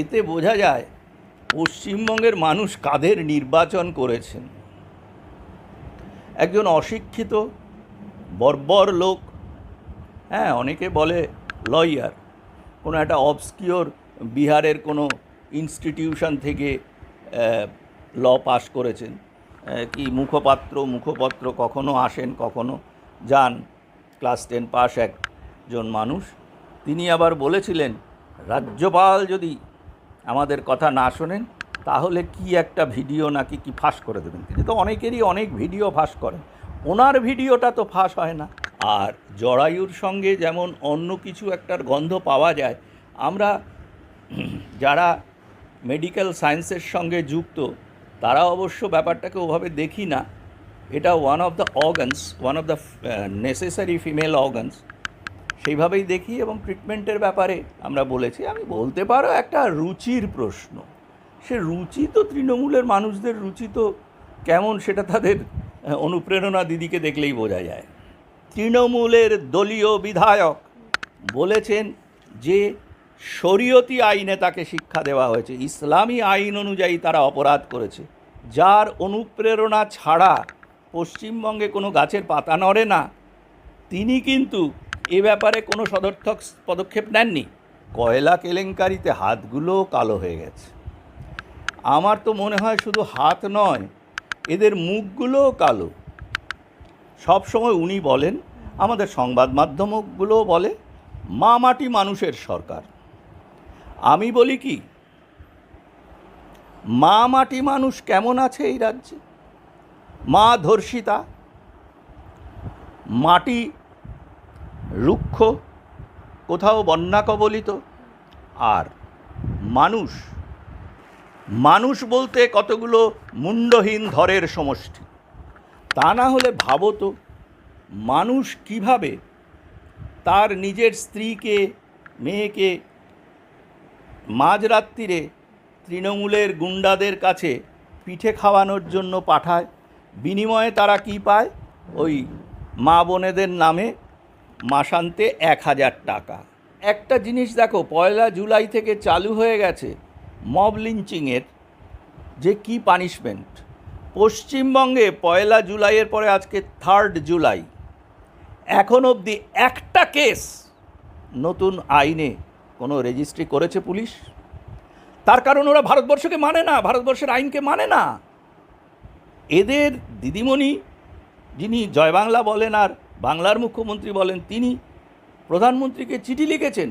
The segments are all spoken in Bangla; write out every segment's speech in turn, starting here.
এতে বোঝা যায় পশ্চিমবঙ্গের মানুষ কাদের নির্বাচন করেছেন। একজন অশিক্ষিত, বর্বর লোক হ্যাঁ অনেকে বলে লয়ার কোনো একটা অবস্কিওর বিহারের কোনো ইনস্টিটিউশন থেকে ল পাশ করেছেন। কি মুখপাত্র, মুখপত্র কখনো আসেন, কখনো যান। ক্লাস টেন পাস একজন মানুষ। তিনি আবার বলেছিলেন, রাজ্যপাল যদি আমাদের কথা না শোনেন, তাহলে কি একটা ভিডিও নাকি কি ফাঁস করে দেবেন? তিনি তো অনেকেরই অনেক ভিডিও ফাঁস করেন। ওনার ভিডিওটা তো ফাঁস হয় না। আর জরায়ুর সঙ্গে যেমন অন্য কিছু একটার গন্ধ পাওয়া যায়, আমরা যারা মেডিকেল সায়েন্সের সঙ্গে যুক্ত, তারা অবশ্য ব্যাপারটাকে ওভাবে দেখি না। এটা one of the organs one of the necessary female organs সেইভাবেই দেখি এবং ট্রিটমেন্টের ব্যাপারে আমরা বলেছি। আমি বলতে পারো একটা রুচির প্রশ্ন। সে রুচি তো তৃণমূলের মানুষদের রুচি তো কেমন সেটা তাদের অনুপ্রেরণা দিদিকে দেখলেই বোঝা যায়। তৃণমূলের দলীয় বিধায়ক বলেছেন যে শরীয়তি আইনে তাকে শিক্ষা দেওয়া হয়েছে। ইসলামী আইন অনুযায়ী তারা অপরাধ করেছে। যার অনুপ্রেরণা ছাড়া পশ্চিমবঙ্গে কোনো গাছের পাতা নড়ে না। তিনি কিন্তু এ ব্যাপারে কোনো সদর্থক পদক্ষেপ নেননি? কয়লা কেলেঙ্কারিতে হাতগুলো কালো হয়ে গেছে। আমার তো মনে হয় শুধু হাত নয়, এদের মুখগুলোও কালো। সব সময় উনি বলেন, আমাদের সংবাদ মাধ্যমগুলোও বলে, মা মাটি মানুষের সরকার। আমি বলি কি, মা মাটি মানুষ কেমন আছে এই রাজ্যে? মা ধর্ষিতা? মাটি রুক্ষ, কোথাও বন্যা কবলিত। আর মানুষ মানুষ বলতে কতগুলো মুন্ডহীন ধরের সমষ্টি। তা না হলে ভাবো তো, মানুষ কীভাবে তার নিজের স্ত্রীকে, মেয়েকে মাঝরাত্রিরে তৃণমূলের গুন্ডাদের কাছে পিঠে খাওয়ানোর জন্য পাঠায়, বিনিময়ে তারা কি পায়? ওই মা বোনেদের নামে মাসান্তে এক হাজার টাকা। একটা জিনিস দেখো, পয়লা জুলাই থেকে চালু হয়ে গেছে মব লিঞ্চিংয়ের যে কি পানিশমেন্ট। পশ্চিমবঙ্গে পয়লা জুলাইয়ের পরে আজকে থার্ড জুলাই। এখন অবধি একটা কেস নতুন আইনে কোনো রেজিস্ট্রি করেছে পুলিশ? তার কারণ ওরা ভারতবর্ষকে মানে না, ভারতবর্ষের আইনকে মানে না। এদের দিদিমণি যিনি জয় বাংলা বলেন আর বাংলার মুখ্যমন্ত্রী বলেন, তিনি প্রধানমন্ত্রীকে চিঠি লিখেছেন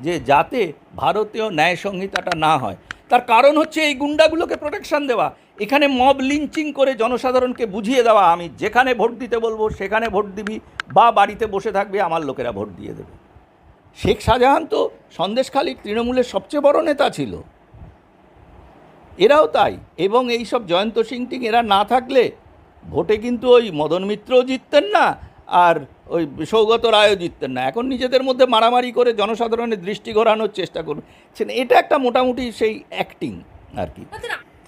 যে যাতে ভারতীয় ন্যায় সংহিতাটা না হয়। তার কারণ হচ্ছে এই গুন্ডাগুলোকে প্রোটেকশন দেওয়া। এখানে মব লিঞ্চিং করে জনসাধারণকে বুঝিয়ে দেওয়া। আমি যেখানে ভোট দিতে বলব, সেখানে ভোট দিবি বা বাড়িতে বসে থাকবে, আমার লোকেরা ভোট দিয়ে দেবে। শেখ শাহজাহান তো সন্দেশখালী তৃণমূলের সবচেয়ে বড় নেতা ছিল। এরাও তাই। এবং এই সব জয়ন্ত সিং টিং, এরা না থাকলে ভোটে কিন্তু ওই মদন মিত্রও জিততেন না আর ওই সৌগত রায়ও জিততেন না। এখন নিজেদের মধ্যে মারামারি করে জনসাধারণের দৃষ্টি ঘোরানোর চেষ্টা করছেন এটা একটা মোটামুটি সেই অ্যাক্টিং আর কি।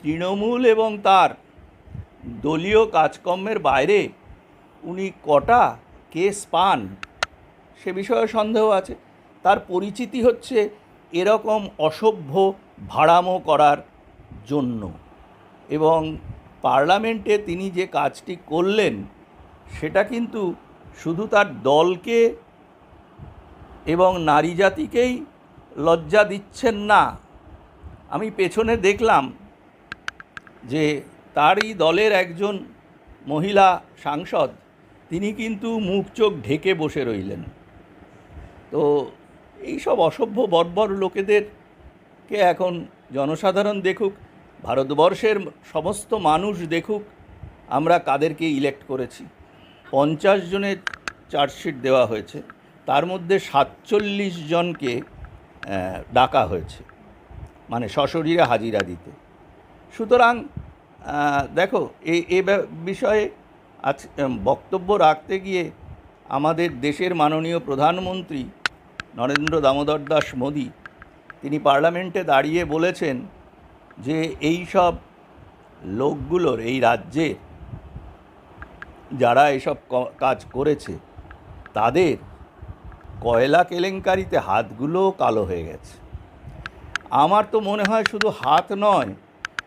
তৃণমূল এবং তার দলীয় কাজকর্মের বাইরে উনি কটা কেস পান সে বিষয়ে সন্দেহ আছে। তার পরিচিতি হচ্ছে এরকম অসভ্য ভাড়ামো করার জন্য। এবং পার্লামেন্টে তিনি যে কাজটি করলেন সেটা কিন্তু শুধু তার দলকে এবং নারী জাতিকেই লজ্জা দিচ্ছেন না। আমি পেছনে দেখলাম যে তারই দলের একজন মহিলা সাংসদ, তিনি কিন্তু মুখ চোখ ঢেকে বসে রইলেন। তো এইসব অসভ্য বর্বর লোকেদেরকে এখন জনসাধারণ দেখুক, ভারতবর্ষের সমস্ত মানুষ দেখুক, আমরা কাদেরকে ইলেক্ট করেছি? পঞ্চাশ জনের চার্জশিট দেওয়া হয়েছে। তার মধ্যে সাতচল্লিশ জনকে ডাকা হয়েছে। মানে সশরীরে হাজিরা দিতে। সুতরাং দেখো এই এ বিষয়ে আজ বক্তব্য রাখতে গিয়ে আমাদের দেশের মাননীয় প্রধানমন্ত্রী নরেন্দ্র দামোদর দাস মোদী, তিনি পার্লামেন্টে দাঁড়িয়ে বলেছেন যে, এই সব লোকগুলোর, এই রাজ্যের যারা এসব কাজ করেছে, তাদের কয়লা কেলেঙ্কারিতে হাতগুলো কালো হয়ে গেছে। আমার তো মনে হয় শুধু হাত নয়,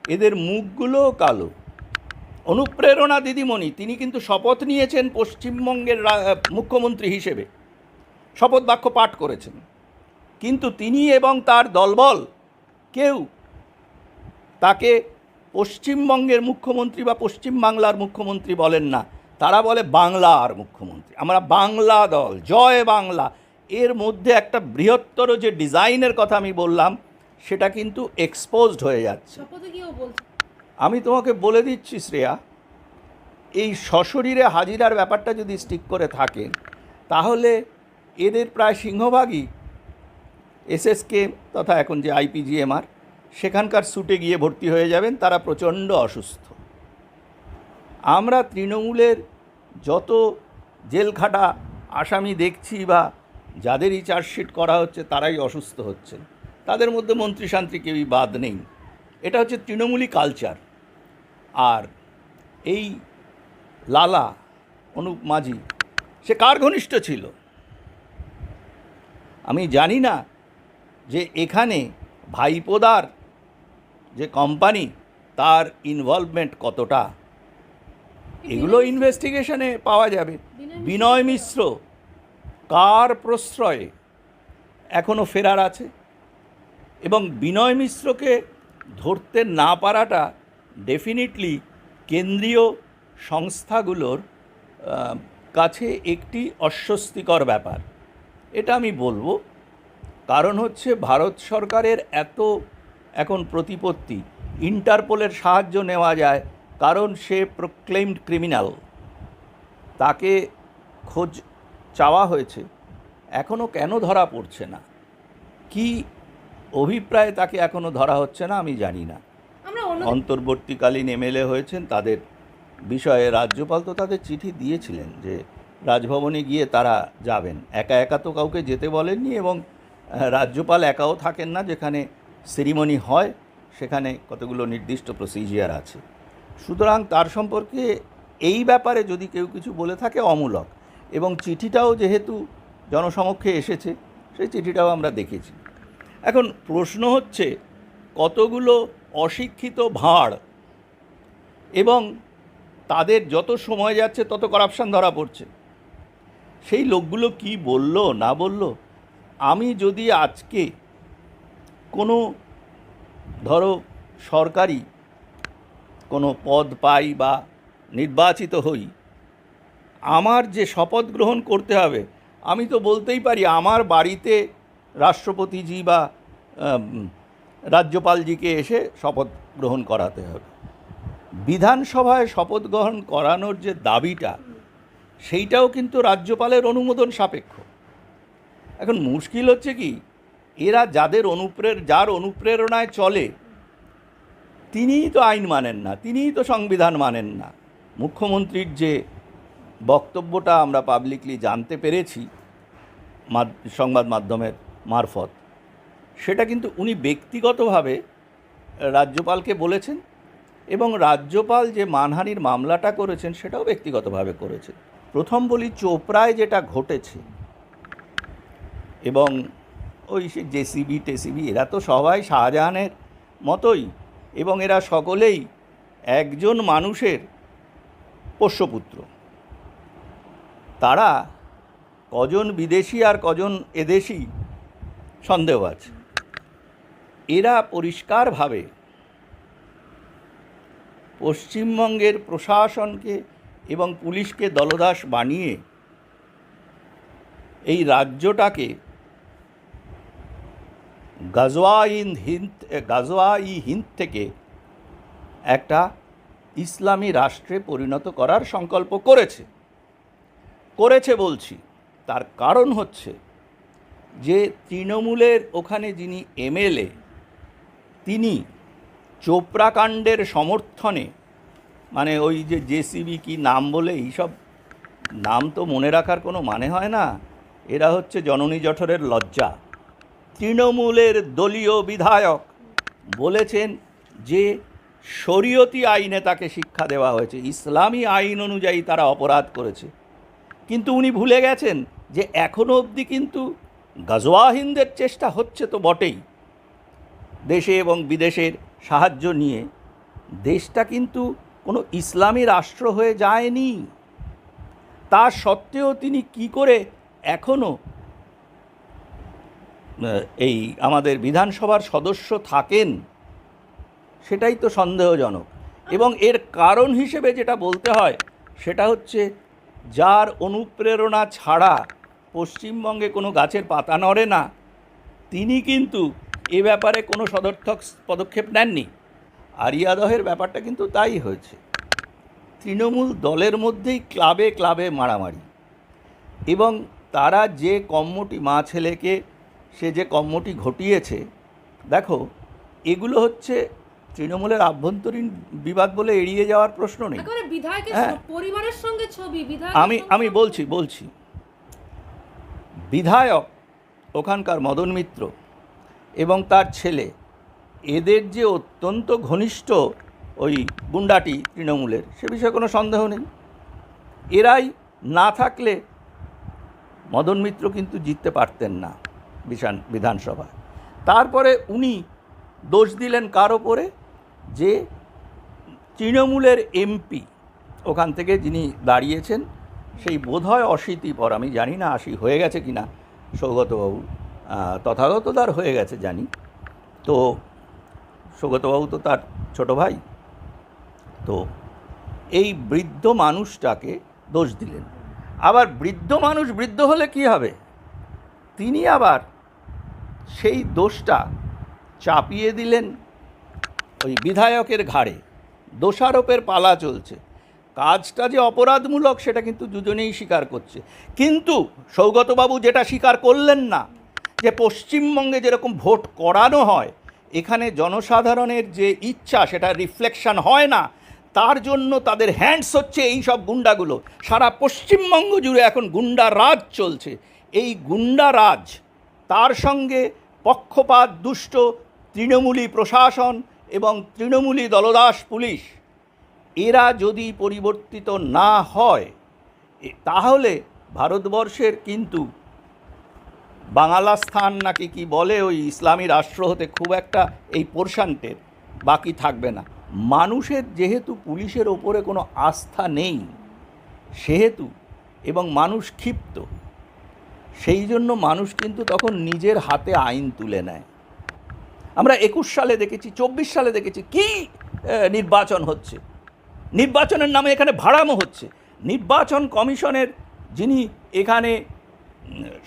এদের মুখগুলোও কালো। অনুপ্রেরণা দিদিমণি, তিনি কিন্তু শপথ নিয়েছেন পশ্চিমবঙ্গের মুখ্যমন্ত্রী হিসেবে। শপথ বাক্য পাঠ করেছেন। কিন্তু তিনি এবং তার দলবল, কেউ তাকে পশ্চিমবঙ্গের মুখ্যমন্ত্রী বা পশ্চিমবাংলার মুখ্যমন্ত্রী বলেন না। তারা বলে বাংলার মুখ্যমন্ত্রী। আমরা বাংলা দল জয় বাংলা। এর মধ্যে একটা বৃহত্তর যে ডিজাইনের কথা আমি বললাম সেটা কিন্তু এক্সপোজড হয়ে যাচ্ছে। আমি তোমাকে বলে দিচ্ছি শ্রেয়া এই সশরীরে হাজিরার ব্যাপারটা যদি স্টিক করে থাকেন তাহলে এদের প্রায় সিংহভাগই এসএসকে তথা এখন যে আইপিজিএমআর সেখানকার সুটে গিয়ে ভর্তি হয়ে যাবেন তারা প্রচণ্ড অসুস্থ। আমরা তৃণমূলের যত জেলখাটা আসামি দেখছি বা যাদেরই চার্জশিট করা হচ্ছে তারাই অসুস্থ হচ্ছেন। তাদের মধ্যে মন্ত্রী শান্তি কেউই বাদ নেই। এটা হচ্ছে তৃণমূলী কালচার। আর এই লালা অনুপ মাঝি, সে কার ঘনিষ্ঠ ছিল? আমি জানি না যে এখানে ভাইপোদার যে কোম্পানি, তার ইনভলভমেন্ট কতটা? এগুলো ইনভেস্টিগেশনে পাওয়া যাবে। বিনয় মিশ্র। কার প্রশ্রয়ে এখনও ফেরার আছে? এবং বিনয় মিশ্রকে ধরতে না পারাটা ডেফিনেটলি কেন্দ্রীয় সংস্থাগুলোর কাছে একটি অস্বস্তিকর ব্যাপার। এটা আমি বলব কারণ হচ্ছে ভারত সরকারের এত এখন প্রতিপত্তি ইন্টারপোলের সাহায্য নেওয়া যায় কারণ সে প্রোক্লেমড ক্রিমিনাল তাকে খোঁজ চাওয়া হয়েছে। এখনও কেন ধরা পড়ছে না? কি অভিপ্রায়ে তাকে এখনও ধরা হচ্ছে না আমি জানি না। অন্তর্বর্তীকালীন এমএলএ হয়েছেন তাদের বিষয়ে রাজ্যপাল তো তাদের চিঠি দিয়েছিলেন যে রাজভবনে গিয়ে তারা যাবেন। একা একা তো কাউকে যেতে বলেননি এবং রাজ্যপাল একাও থাকেন না যেখানে সেরিমনি হয় সেখানে কতগুলো নির্দিষ্ট প্রসিজিয়ার আছে। সুতরাং তার সম্পর্কে এই ব্যাপারে যদি কেউ কিছু বলে থাকে অমূলক। এবং চিঠিটাও যেহেতু জনসমক্ষে এসেছে, সেই চিঠিটাও আমরা দেখেছি। এখন প্রশ্ন হচ্ছে, কতগুলো অশিক্ষিত ভাঁড় এবং তাদের যত সময় যাচ্ছে তত করাপশন ধরা পড়ছে। সেই লোকগুলো কি বলল, না বলল? আমি যদি আজকে কোনো ধরো সরকারি কোনো পদ পাই বা নির্বাচিত হই। আমার যে শপথ গ্রহণ করতে হবে, আমি তো বলতেই পারি আমার বাড়িতে রাষ্ট্রপতিজি বা রাজ্যপালজিকে এসে শপথ গ্রহণ করাতে হবে। বিধানসভায় শপথ গ্রহণ করানোর যে দাবিটা, সেইটাও কিন্তু রাজ্যপালের অনুমোদন সাপেক্ষ। এখন মুশকিল হচ্ছে কি, এরা যাদের অনুপ্রের, যার অনুপ্রেরণায় চলে তিনিই তো আইন মানেন না, তিনিই তো সংবিধান মানেন না। মুখ্যমন্ত্রীর যে বক্তব্যটা আমরা পাবলিকলি জানতে পেরেছি সংবাদ মাধ্যমের মারফত, সেটা কিন্তু উনি ব্যক্তিগতভাবে রাজ্যপালকে বলেছেন এবং রাজ্যপাল যে মানহানির মামলাটা করেছেন সেটাও ব্যক্তিগতভাবে করেছেন। প্রথম বলি চোপড়ায় যেটা ঘটেছে এবং ওই সে জেসিবি টেসিবি, এরা তো সবাই শাহজাহানের মতোই এবং এরা সকলেই একজন মানুষের পোষ্যপুত্র। তারা কজন বিদেশি আর কজন এদেশি সন্দেহ আছে। এরা পরিষ্কারভাবে পশ্চিমবঙ্গের প্রশাসনকে এবং পুলিশকে দলদাস বানিয়ে এই রাজ্যটাকে গাজওয়া ইন হিন্দ গাজওয়া ই হিন্দ থেকে একটা ইসলামী রাষ্ট্রে পরিণত করার সংকল্প করেছে। করেছে বলছি। তার কারণ হচ্ছে যে তৃণমূলের ওখানে যিনি এমএলএ, তিনি চোপড়া কাণ্ডের সমর্থনে মানে ওই যে জেসিবি কি নাম বলে এইসব নাম তো মনে রাখার কোনো মানে হয় না। এরা হচ্ছে জননী জঠরের লজ্জা। তৃণমূলের দলীয় বিধায়ক বলেছেন যে শরীয়তি আইনে তাকে শিক্ষা দেওয়া হয়েছে, ইসলামী আইন অনুযায়ী তারা অপরাধ করেছে। কিন্তু উনি ভুলে গেছেন যে এখনও অবধি কিন্তু গাজওয়াহিনদের চেষ্টা হচ্ছে তো বটেই। দেশে এবং বিদেশের সাহায্য নিয়ে দেশটা কিন্তু কোনো ইসলামী রাষ্ট্র হয়ে যায়নি। তা সত্ত্বেও তিনি কি করে এখনও এই আমাদের বিধানসভার সদস্য থাকেন, সেটাই তো সন্দেহজনক। এবং এর কারণ হিসেবে যেটা বলতে হয়, সেটা হচ্ছে যার অনুপ্রেরণা ছাড়া পশ্চিমবঙ্গে কোনো গাছের পাতা নড়ে না, তিনি কিন্তু এ ব্যাপারে কোনো সদর্থক পদক্ষেপ নেননি। আরিয়াদহের ব্যাপারটা কিন্তু তাই হয়েছে। তৃণমূল দলের মধ্যেই ক্লাবে ক্লাবে মারামারি। এবং তারা যে কম্মটি মা ছেলেকে সে যে কর্মটি ঘটিয়েছে দেখো এগুলো হচ্ছে তৃণমূলের আভ্যন্তরীণ বিবাদ বলে এড়িয়ে যাওয়ার প্রশ্ন নেই। হ্যাঁ। পরিবারের সঙ্গে ছবি আমি আমি বলছি বলছি। বিধায়ক ওখানকার মদন মিত্র এবং তার ছেলে এদের যে অত্যন্ত ঘনিষ্ঠ ওই গুন্ডাটি তৃণমূলের সে বিষয়ে কোনো সন্দেহ নেই। এরাই না থাকলে মদন মিত্র কিন্তু জিততে পারতেন না। বিধান বিধানসভায় তারপরে উনি দোষ দিলেন কার ওপরে? যে তৃণমূলের এমপি ওখান থেকে যিনি দাঁড়িয়েছেন, সেই বোধহয় অশীতি পর আমি জানি না আশি হয়ে গেছে কি না সৌগতবাবু তথাগতদার হয়ে গেছে জানি। তো সৌগতবাবু তো তার ছোট ভাই। তো এই বৃদ্ধ মানুষটাকে দোষ দিলেন। আবার বৃদ্ধ মানুষ বৃদ্ধ হলে কি হবে? তিনি আবার সেই দোষটা চাপিয়ে দিলেন ওই বিধায়কের ঘাড়ে। দোষারোপের পালা চলছে। কাজটা যে অপরাধমূলক, সেটা কিন্তু দুজনেই স্বীকার করছে। কিন্তু সৌগতবাবু যেটা স্বীকার করলেন না, যে পশ্চিমবঙ্গে যেরকম ভোট করানো হয়, এখানে জনসাধারণের যে ইচ্ছা, সেটা রিফ্লেকশন হয় না, তার জন্য তাদের হ্যান্ডস হচ্ছে এই সব গুন্ডাগুলো। সারা পশ্চিমবঙ্গ জুড়ে এখন গুন্ডা রাজ চলছে। এই গুন্ডা রাজ তার সঙ্গে পক্ষপাত দুষ্ট তৃণমূলী প্রশাসন এবং তৃণমূলী দলদাস পুলিশ। এরা যদি পরিবর্তিত না হয় তাহলে ভারতবর্ষের কিন্তু বাংলা স্থান নাকি কি বলে ওই ইসলামী রাষ্ট্র হতে খুব একটা এই পোর্শানটের, বাকি থাকবে না। মানুষের যেহেতু পুলিশের ওপরে কোনো আস্থা নেই, সেহেতু এবং মানুষ ক্ষিপ্ত সেই জন্য মানুষ কিন্তু তখন নিজের হাতে আইন তুলে নেয়। আমরা একুশ সালে দেখেছি, চব্বিশ সালে দেখেছি কি নির্বাচন হচ্ছে। নির্বাচনের নামে এখানে ভাড়ামো হচ্ছে। নির্বাচন কমিশনের যিনি এখানে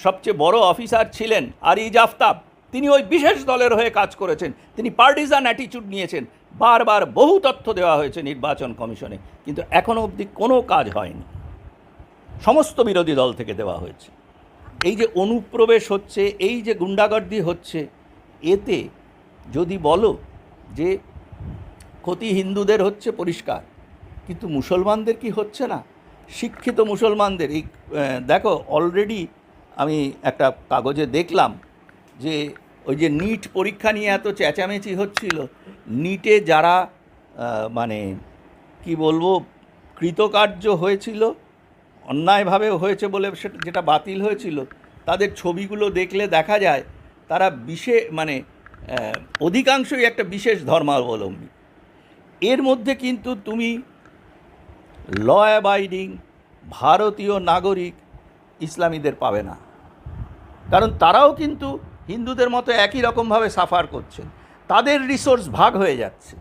সবচেয়ে বড় অফিসার ছিলেন, আরিজ আফতাব, তিনি ওই বিশেষ দলের হয়ে কাজ করেছেন। তিনি পার্টিজান অ্যাটিচিউড নিয়েছেন। বারবার বহু তথ্য দেওয়া হয়েছে নির্বাচন কমিশনে। কিন্তু এখনও অবধি কোনো কাজ হয়নি। সমস্ত বিরোধী দল থেকে দেওয়া হয়েছে। এই যে অনুপ্রবেশ হচ্ছে, এই যে গুন্ডাগর্দি হচ্ছে, এতে যদি বলো যে ক্ষতি হিন্দুদের হচ্ছে পরিষ্কার, কিন্তু মুসলমানদের কি হচ্ছে না? শিক্ষিত মুসলমানদের, এই দেখো অলরেডি আমি একটা কাগজে দেখলাম যে ওই যে নিট পরীক্ষা নিয়ে এত চেঁচামেচি হচ্ছিল, নিটে যারা মানে কি বলব, কৃতকার্য হয়েছিল অন্যায়ভাবে হয়েছে বলে সেটা, যেটা বাতিল হয়েছিল, তাদের ছবিগুলো দেখলে দেখা যায় তারা বিশে মানে অধিকাংশই একটা বিশেষ ধর্মাবলম্বী। এর মধ্যে কিন্তু তুমি ল অ্যাবাইডিং ভারতীয় নাগরিক ইসলামীদের পাবে না। কারণ তারাও কিন্তু হিন্দুদের মতো একই রকমভাবে সাফার করছেন। তাদের রিসোর্স ভাগ হয়ে যাচ্ছে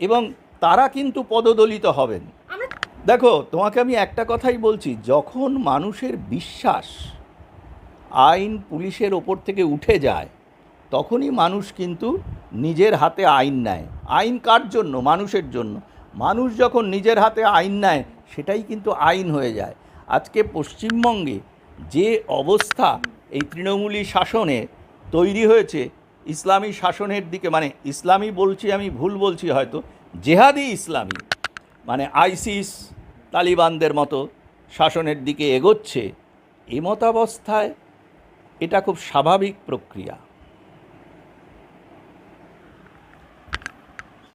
এবং তারা কিন্তু পদদলিত হবেন। দেখো, তোমাকে আমি একটা কথাই বলছি, যখন মানুষের বিশ্বাস আইন পুলিশের ওপর থেকে উঠে যায়, তখনই মানুষ কিন্তু নিজের হাতে আইন নেয়। আইন কার জন্য? মানুষের জন্য। মানুষ যখন নিজের হাতে আইন নেয়, সেটাই কিন্তু আইন হয়ে যায়। আজকে পশ্চিমবঙ্গে যে অবস্থা এই তৃণমূলী শাসনে তৈরি হয়েছে, ইসলামী শাসনের দিকে মানে ইসলামী বলছি আমি, ভুল বলছি হয়তো, জেহাদি ইসলামী মানে আইসিস তালিবানদের মতো শাসনের দিকে এগোচ্ছে এ মতাবস্থায় এটা খুব স্বাভাবিক প্রক্রিয়া।